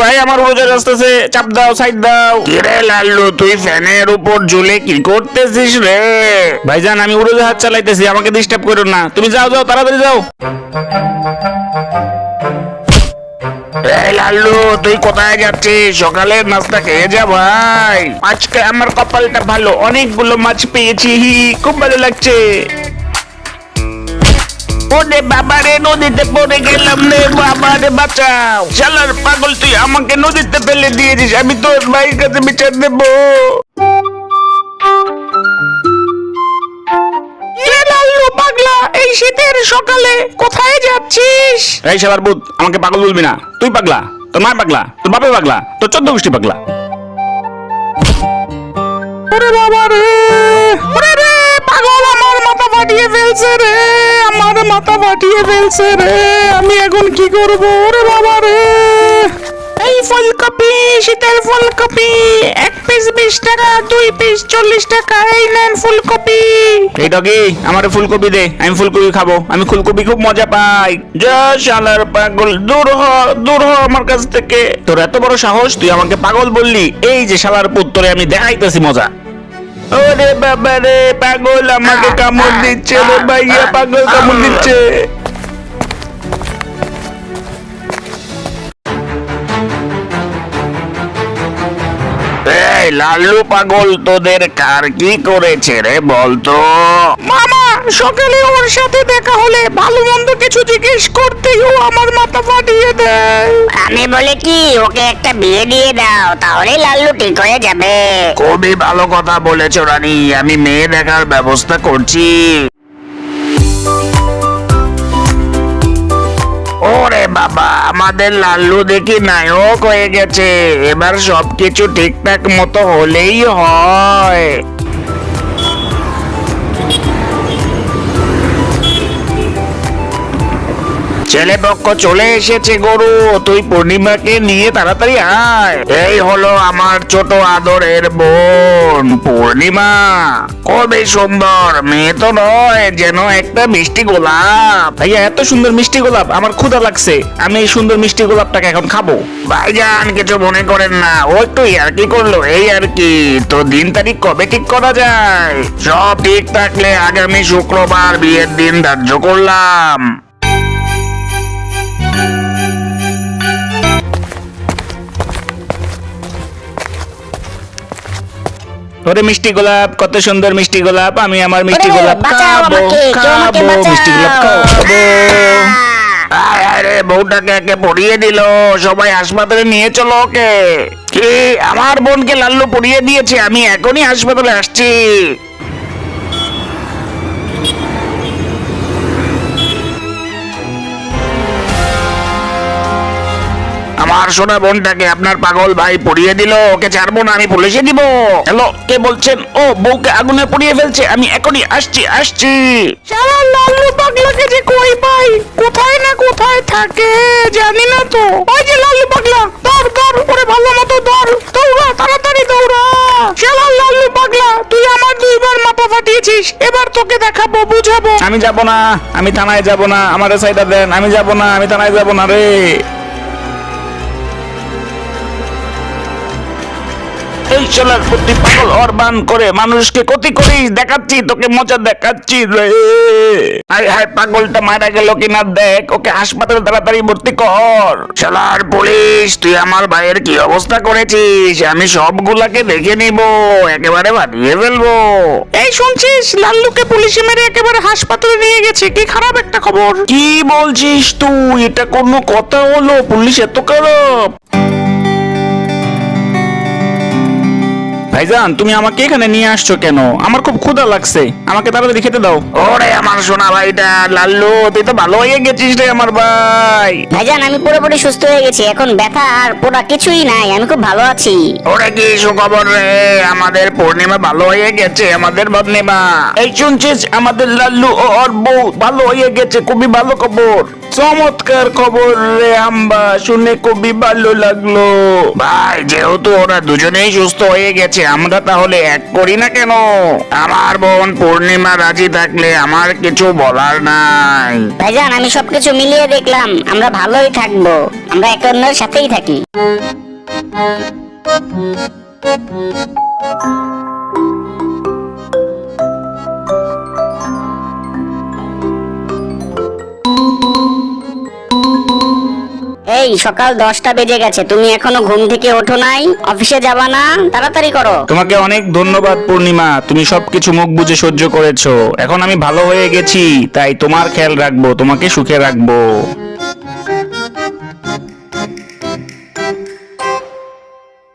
ভাই আমার রোজা আসতেছে। চাপ দাও সাইড দাও। কিরে লাল্লু তুই ফ্যানের উপর ঝুলে কি করতেছিস রে? ভাইজান আমি উড়োজাহাজ চালাইতেছি আমাকে ডিস্টার্ব করো না। তুমি যাও যাও তাড়াতাড়ি যাও। লাল্লু তুই কোথায় যাচ্ছিস? সকালে নাস্তা খেয়ে যা ভাই। আজকে আমার কপালটা ভালো অনেকগুলো মাছ পেয়েছি খুব ভালো লাগছে। ওরে বাবা রে নদীতে পড়ে গেলাম রে বাবা রে বাঁচাও। শালার পাগল তুই আমাকে নদীতে ফেলে দিয়েছিস আমি তোর ভাইয়ের কাছে বিচার দেবো। পাগলা এই শীতের সকালে কোথায় যাচ্ছিস? এই শালার বুধ আমাকে পাগল বলবি না। তুই পাগলা তোর মা পাগলা তোর বাপে পাগলা তোর চোদ্দ গোষ্ঠী পাগলা। ওরে বাবা রে ফাটিয়ে ফেলছে রে, আমার মাথা ফাটিয়ে ফেলছে রে, আমি এখন কি করব ওরে বাবা রে? এই ফুলকপি, শীতের ফুলকপি, এক পিস বিশ টাকা, দুই পিস চল্লিশ টাকা, এই নেন ফুলকপি। এই ডগি, আমার ফুলকপি দে, আমি ফুলকপি খাব, আমি ফুলকপি খুব মজা পাই। যা শালার পাগল, দূর হ দূর হ আমার কাছ থেকে। তোর এত বড় সাহস, তুই আমাকে পাগল বললি, এই যে শালার পুত্তরে আমি দেখাইতেছি মজা। ওরে বাবা রে পাগল আমাকে কামড় দিচ্ছে রে ভাইয়া পাগল কামড় দিচ্ছে। এই লাল্লু পাগল তোদের কার কি করেছে রে বলতো? মামা সকালে ওর সাথে দেখা হলে ভালো মন্দ কিছু জিজ্ঞেস করতেই ও আমার মাথা ফাটিয়ে দেয়। আমি বলি কি ওকে একটা বিয়ে দিয়ে দাও তাহলে লাল্লু ঠিক হয়ে যাবে। খুবই ভালো কথা বলেছ রানী আমি মেয়ে দেখার ব্যবস্থা করছি। ওরে বাবা আমাদের লাল্লু দেখি নায়ক হয়ে গেছে এবার সবকিছু ঠিকঠাক মতো হলেই হয়। ছেলে পক্ষ চলে এসেছে গরু তুই পূর্ণিমাকে নিয়ে তাড়াতাড়ি আয়। এই হলো আমার ছোট আদরের বোন পূর্ণিমা। খুবই সুন্দর মেয়ে তো নয় যেন একটা মিষ্টি গোলাপ। ভাইয়া এত সুন্দর মিষ্টি গোলাপ আমার ক্ষুধা লাগছে। আমি এই সুন্দর মিষ্টি গোলাপটাকে এখন খাব। ভাইজান কিছু মনে করেন না ও একটু আর কি করল এই আর কি তো দিন তারিখ কবে ঠিক করা যায়? সব ঠিক থাকলে আগামী শুক্রবার বিয়ের দিন ধার্য করলাম। ওরে মিষ্টি গোলাপ কত সুন্দর মিষ্টি গোলাপ আমি আমার মিষ্টি গোলাপ খাব খাব মিষ্টি গোলাপ খাব। আরে বউটাকে একে পড়িয়ে দিল সবাই হাসপাতালে নিয়ে চলো ওকে। কি আমার বোনকে লাল্লু পড়িয়ে দিয়েছে আমি এখনই হাসপাতালে আসছি। আমার সোনা বোনটাকে আপনার পাগল ভাই পড়িয়ে দিল ওকে ছাড়বো না আমি পুলিশে দিব। হ্যালো কে বলছেন? ও বউকে আগুনে পড়িয়ে ফেলছে আমি এখনই আসছি আসছি। সারা লাল্লু পাগলাকে যে কই পাই? কোথায় না কোথায় থাকে জানি না তো। ওই যে লাল্লু পাগলা ধর ধর ওরে ভালো মতো ধর। দৌড়া তাড়াতাড়ি দৌড়া। শালা লাল্লু পাগলা তুই আমার দুইবার মাথা ফাটিয়েছিস এবার তোকে দেখাবো বুঝাবো। আমি যাব না আমি থানায় যাব না আমার সাইডা দেন আমি যাব না আমি থানায় যাব না রে। এই শালার প্রতি পাগল অরবান করে। মানুষকে ক্ষতি করিস দেখাচ্ছি তোকে মজা দেখাচ্ছি রে। হাই হাই পাগলটা মারা গেল কিনা দেখ ওকে হাসপাতালে তাড়াতাড়ি ভর্তি কর। শালার পুলিশ তুই আমার ভাইয়ের কি অবস্থা করেছিস? আমি সবগুলাকে দেখে নিব একেবারে বানিয়ে ফেলব। এই শুনছিস? লাল্লুকে পুলিশে মেরে একেবারে হাসপাতালে নিয়ে গেছে কি খারাপ একটা খবর? কি বলছিস তুই? এটা কোনো কথা হলো? পুলিশ এত খারাপ। ভাইজান তুমি আমাকে এখানে নিয়ে আসছো কেন? আমার খুব ক্ষুধা লাগছে। আমাকে তাড়াতাড়ি খেতে দাও। ওরে আমার সোনা ভাইটা লাল্লু তুই তো ভালো হয়ে গেছিস রে আমার ভাই। ভাইজান আমি পুরোপুরি সুস্থ হয়ে গেছি। এখন ব্যথা আর পোড়া কিছুই নাই। আমি খুব ভালো আছি। ওরে কি সুখবর রে? আমাদের পূর্ণিমা ভালো হয়ে গেছে আমাদের পূর্ণিমা। এই শুনছিস? আমাদের লাল্লু ও ওর বউ ভালো হয়ে গেছে খুবই ভালো খবর। চমৎকার খবর রে আম্বা শুনে খুবই ভালো লাগল। ভাই যেহেতু ওরা দুজনেই সুস্থ হয়ে গেছে আমরা তাহলে এক করি না কেন? আমার বোন পূর্ণিমা রাজি থাকলে আমার কিছু বলার নাই। ভাইজান, আমি সবকিছু মিলিয়ে দেখলাম, আমরা ভালোই থাকব। আমরা একে অন্যের সাথেই থাকি। এই, সকাল দশটা বেজে গেছে। তুমি এখনও ঘুম থেকে ওঠো নাই, অফিসে যাবা না, তাড়াতাড়ি করো। তোমাকে অনেক ধন্যবাদ, পূর্ণিমা। তুমি সবকিছু মুখ বুঝে সহ্য করেছ। এখন আমি ভালো হয়ে গেছি, তাই তোমার খেয়াল রাখব, তোমাকে সুখে রাখব।